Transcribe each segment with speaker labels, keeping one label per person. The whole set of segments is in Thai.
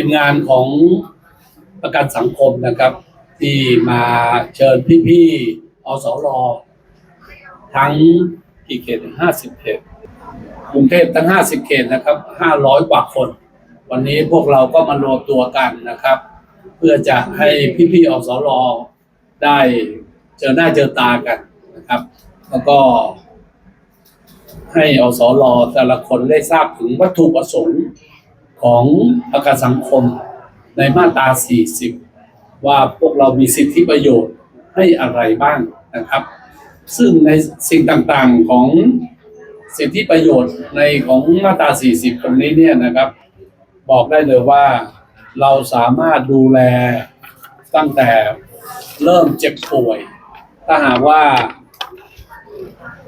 Speaker 1: เป็นงานของประกันสังคมนะครับ ที่มาเชิญพี่ๆอสรทั้งกี่เขตห้าสิบเขตกรุงเทพทั้งห้าสิบเขตนะครับห้าร้อยกว่าคน วันนี้พวกเราก็มารวมตัวกันนะครับ เพื่อจะให้พี่ๆอสรได้เจอหน้าเจอตากันนะครับ แล้วก็ให้อสรแต่ละคนได้ทราบถึงวัตถุประสงค์ ของประกันสังคมในมาตรา 40 ว่าพวกเรามีสิทธิประโยชน์ให้อะไรบ้างนะครับ ซึ่งในสิ่งต่างๆของสิทธิประโยชน์ในของมาตรา 40 ตรงนี้เนี่ยนะครับ บอกได้เลยว่าเราสามารถดูแลตั้งแต่เริ่มเจ็บป่วย ถ้าหากว่า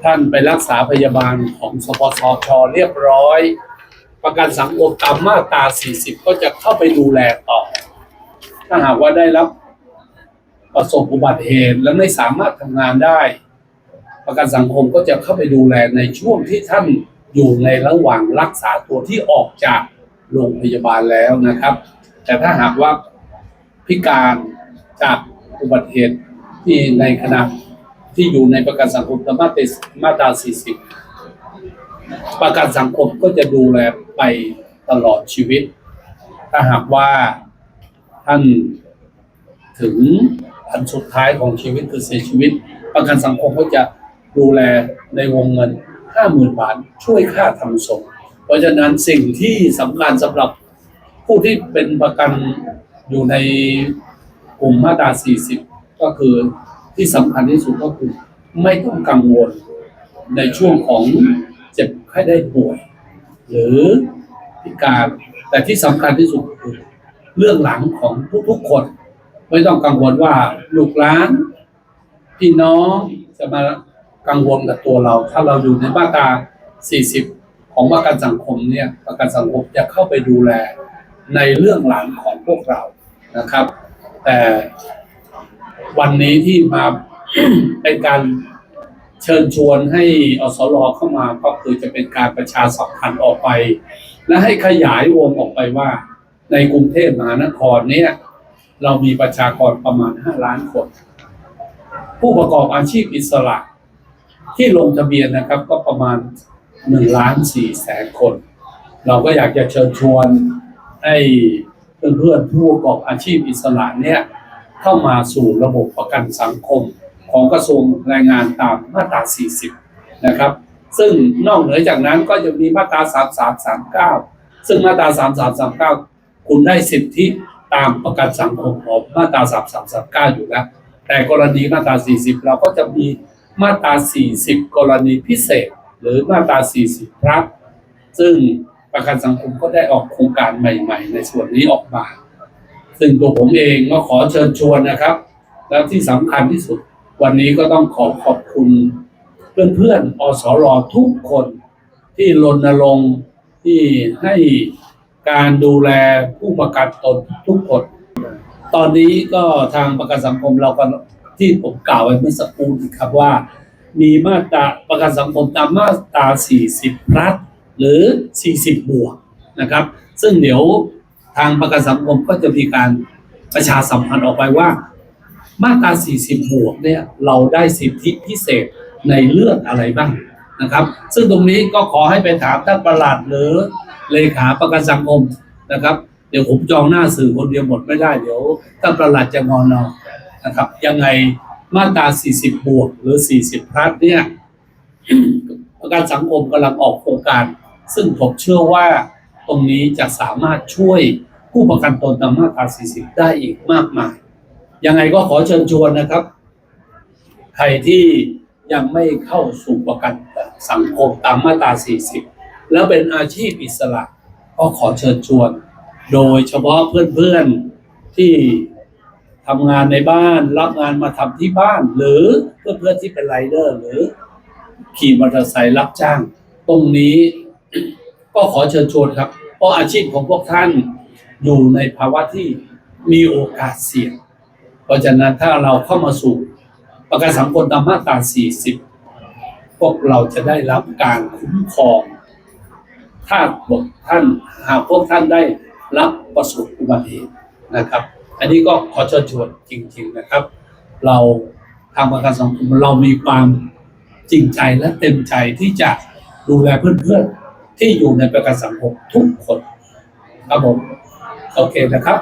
Speaker 1: ท่านไปรักษาพยาบาลของสปสชเรียบร้อย ประกันสังคมตามมาตรา 40 ก็จะเข้าไปดูแลต่อ ถ้าหากว่าได้รับประสบอุบัติเหตุและไม่สามารถทำงานได้ ประกันสังคมก็จะเข้าไปดูแลในช่วงที่ท่านอยู่ในระหว่างรักษาตัวที่ออกจากโรงพยาบาลแล้วนะครับ แต่ถ้าหากว่าพิการจากอุบัติเหตุที่ในขณะที่อยู่ในประกันสังคมตามมาตรามาตรา40 ประกันสังคมก็จะดูแล ไปตลอดชีวิต ถ้าหากว่าท่านถึงอันสุดท้ายของชีวิตคือเสียชีวิต ประกันสังคมก็จะดูแลในวงเงิน 50,000 บาท ช่วยค่าทำศพเพราะฉะนั้นสิ่งที่สำคัญสำหรับผู้ที่เป็นประกันอยู่ในกลุ่มมาตรา 40 ก็คือที่สำคัญที่สุดก็คือ ไม่ต้องกังวลในช่วงของเจ็บไข้ได้ป่วย หรือพิการ แต่ที่สำคัญที่สุดคือเรื่องหลังของทุกๆคน ไม่ต้องกังวลว่าลูกหลานพี่น้องจะมากังวลกับตัวเรา ถ้าเราอยู่ในมาตรา 40 ของประกันสังคมเนี่ยประกันสังคมจะเข้าไปดูแลในเรื่องหลังของพวกเรานะครับ แต่วันนี้ที่มาเป็นการ เชิญชวนให้อสรเข้ามาก็คือจะเป็นการประชาสัมพันธ์ออกไป และให้ขยายวงออกไปว่า ในกรุงเทพมหานครเนี่ยเรามีประชากรประมาณ 5 ล้านคน ผู้ประกอบอาชีพอิสระ ที่ลงทะเบียนนะครับก็ประมาณ1ล้าน4แสนคน เราก็อยากจะเชิญชวนให้เพื่อนๆผู้ประกอบอาชีพอิสระเนี่ยเข้ามาสู่ระบบประกันสังคม ของกระทรวงแรงงานตามมาตรา 40 นะครับ ซึ่งนอกเหนือจากนั้นก็จะมีมาตรา 3339 ซึ่งมาตรา 3339 คุณได้สิทธิตามประกันสังคมของมาตรา 3339 อยู่แล้ว แต่กรณีมาตรา 40 เราก็จะมีมาตรา 40 กรณีพิเศษ หรือมาตรา 40 ครับ ซึ่งประกันสังคมก็ได้ออกโครงการใหม่ ๆ ในส่วนนี้ออกมา ซึ่งตัวผมเองก็ขอเชิญชวนนะครับ แล้วที่สำคัญที่สุด วันนี้ก็ต้องขอขอบคุณเพื่อนๆอสรทุกคนที่รณรงค์ที่ให้การดูแลผู้ประกันตนทุกคน ตอนนี้ก็ทางประกันสังคมเราก็ที่ผมกล่าวไว้เมื่อสักครู่นี้ครับว่า มีมาตราประกันสังคมตามมาตรา 40 รัฐ หรือ 40 บวกนะครับ ซึ่งเดี๋ยวทางประกันสังคมก็จะมีการประชาสัมพันธ์ออกไปว่า มาตรา 40 บวกเนี่ยเราได้สิทธิพิเศษในเรื่องอะไรบ้างนะครับ ซึ่งตรงนี้ก็ขอให้ไปถามท่านประหลัดหรือเลขาประกันสังคมนะครับ เดี๋ยวผมจองหน้าสื่อคนเดียวหมดไม่ได้เดี๋ยวท่านประหลัดจะงอนเอานะครับ ยังไงมาตรา 40 บวกหรือ 40พลัสเนี่ยประกันสังคมกำลังออกโครงการ ซึ่งผมเชื่อว่าตรงนี้จะสามารถช่วยผู้ประกันตนตามมาตรา 40 ได้อีกมากมาย ยังไงก็ขอเชิญชวนนะครับ ใครที่ยังไม่เข้าสู่ประกันสังคมตามมาตรา 40 แล้วเป็นอาชีพอิสระก็ขอเชิญชวน โดยเฉพาะเพื่อนๆที่ทำงานในบ้านรับงานมาทำที่บ้าน หรือเพื่อนๆที่เป็นไรเดอร์หรือ ขี่มอเตอร์ไซค์รับจ้าง ตรงนี้ก็ขอเชิญชวนครับ เพราะอาชีพของพวกท่านอยู่ในภาวะที่มีโอกาสเสี่ยง ราะฉะนั้นถ้าเราเข้ามาสู่ประกันสังคมตามมาตรา 40 พวกเราจะได้รับการคุ้มครอง ถ้าพวกท่านหากพวกท่านได้รับประสบอุบัติเหตุนะครับ อันนี้ก็ขอเชิญชวนจริง ๆนะครับ เราทางประกันสังคมเรามีความจริงใจและเต็มใจที่จะดูแลเพื่อนๆ ที่อยู่ในประกันสังคมทุกคนครับผมโอเคนะครับ